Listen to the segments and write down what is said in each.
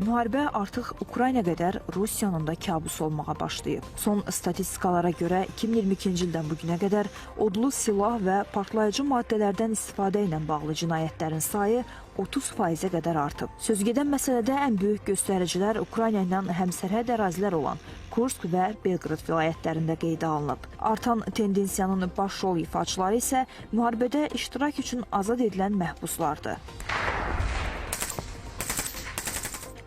Müharibə artıq Ukrayna qədər Rusiyanın da kabus olmağa başlayıb. Son statistikalara görə 2022-ci ildən bu günə qədər odlu silah və partlayıcı maddələrdən istifadə ilə bağlı cinayətlərin sayı 30%-ə qədər artıb. Sözgedən məsələdə ən böyük göstəricilər Ukrayna ilə həmsərhəd ərazilər olan Kursk və Belqrad vilayətlərində qeydə alınıb. Artan tendensiyanın baş rol ifaçıları isə müharibədə iştirak üçün azad edilən məhbuslardır.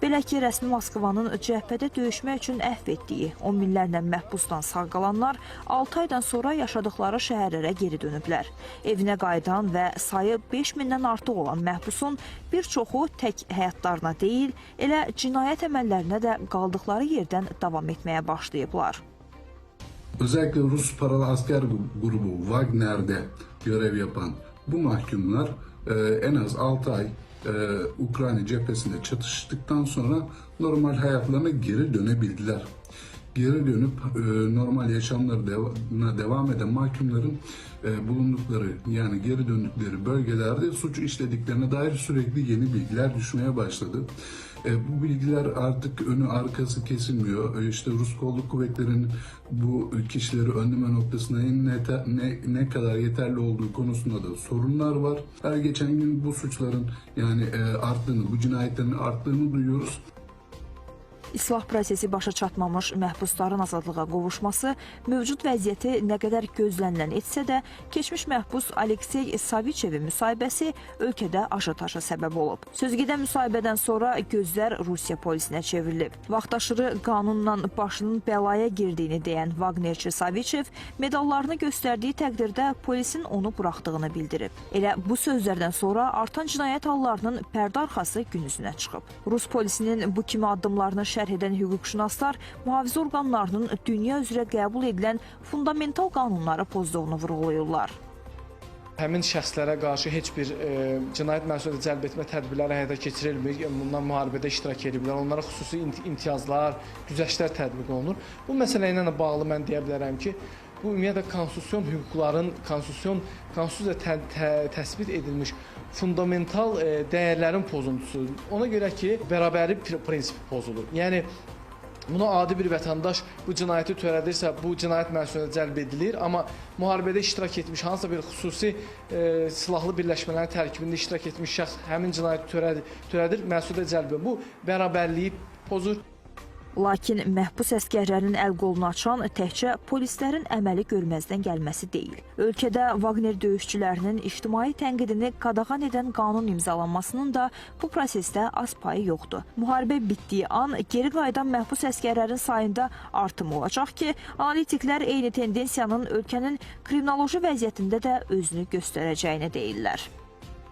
Belə ki, rəsmi Moskvanın cəbhədə döyüşmək üçün əhv etdiyi 10 minlərlə məhbusdan sağ qalanlar 6 aydan sonra yaşadıkları şəhərlərə geri dönüblər. Evinə qayıdan və sayı 5 mindən artıq olan məhbusun bir çoxu tək həyatlarına deyil, elə cinayət əməllərinə də qaldıkları yerdən davam etməyə başlayıblar. Özellikle Rus paralı asker grubu Wagner'de görev yapan bu mahkumlar e, en az 6 ay e, Ukrayna cephesinde çatıştıktan sonra normal hayatlarına geri dönebildiler. Geri dönüp e, normal yaşamlarına devam eden mahkumların e, bulundukları yani geri döndükleri bölgelerde suç işlediklerine dair sürekli yeni bilgiler düşmeye başladı. E, bu bilgiler artık önü arkası kesilmiyor. E, işte Rus kolluk kuvvetlerinin bu kişileri önleme noktasında nete- ne, ne kadar yeterli olduğu konusunda da sorunlar var. Her geçen gün bu suçların yani e, arttığını, bu cinayetlerin arttığını duyuyoruz. İslah prosesi başa çatmamış məhbusların azadlığa qovuşması mövcud vəziyyəti nə qədər gözlənilən etsə də, keçmiş məhbus Aleksey Saviçevin müsahibəsi ölkədə ajotaja səbəb olub. Sözgedən müsahibədən sonra gözlər Rusiya polisinə çevrilib. Vaxtaşırı qanunla başının bəlaya girdiyini deyən Wagnerçi Saviçev medallarını göstərdiyi təqdirdə polisin onu buraxdığını bildirib. Elə bu sözlərdən sonra artan cinayət hallarının pərdə arxası gün üzünə çıxıb. Rus polisinin bu kimi addımlarını şərh edən hüquqşünaslar mühafizə orqanlarının dünya üzrə qəbul edilən fundamental qanunları pozduğunu vurğulayırlar. Həmin şəxslərə qarşı heç bir e, cinayət məsuliyyəti cəlb etmə tədbirləri həyata keçirilmir. Bunlar müharibədə iştirak ediblər. Onlara xüsusi imtiyazlar, güzəştlər tətbiq olunur. Bu məsələ ilə də bağlı mən deyə bilərəm ki, bu ümumiyyətlə konstitusion hüquqların, konstitusion konstitusiyada tə, tə, təsbit edilmiş fundamental e, dəyərlərin pozuntusudur. Ona görə ki, bərabərlik pr- prinsipi pozulur. Yəni Buna adi bir vətəndaş bu cinayəti törədirsə, bu cinayət məsuliyyətinə cəlb edilir, amma müharibədə iştirak etmiş hansısa bir xüsusi e, silahlı birləşmələrin tərkibində iştirak etmiş şəxs həmin cinayəti törədir, törədir məsuliyyətə cəlb edir. Bu bərabərliyi pozur. Lakin məhbus əskərlərin əl qolunu açan təkcə polislərin əməli görməzdən gəlməsi deyil. Ölkədə Wagner döyüşçülərinin ictimai tənqidini qadağan edən qanun imzalanmasının da bu prosesdə az payı yoxdur. Müharibə bitdiyi an geri qayıdan məhbus əskərlərin sayında artım olacaq ki, analitiklər eyni tendensiyanın ölkənin kriminaloji vəziyyətində də özünü göstərəcəyini deyirlər.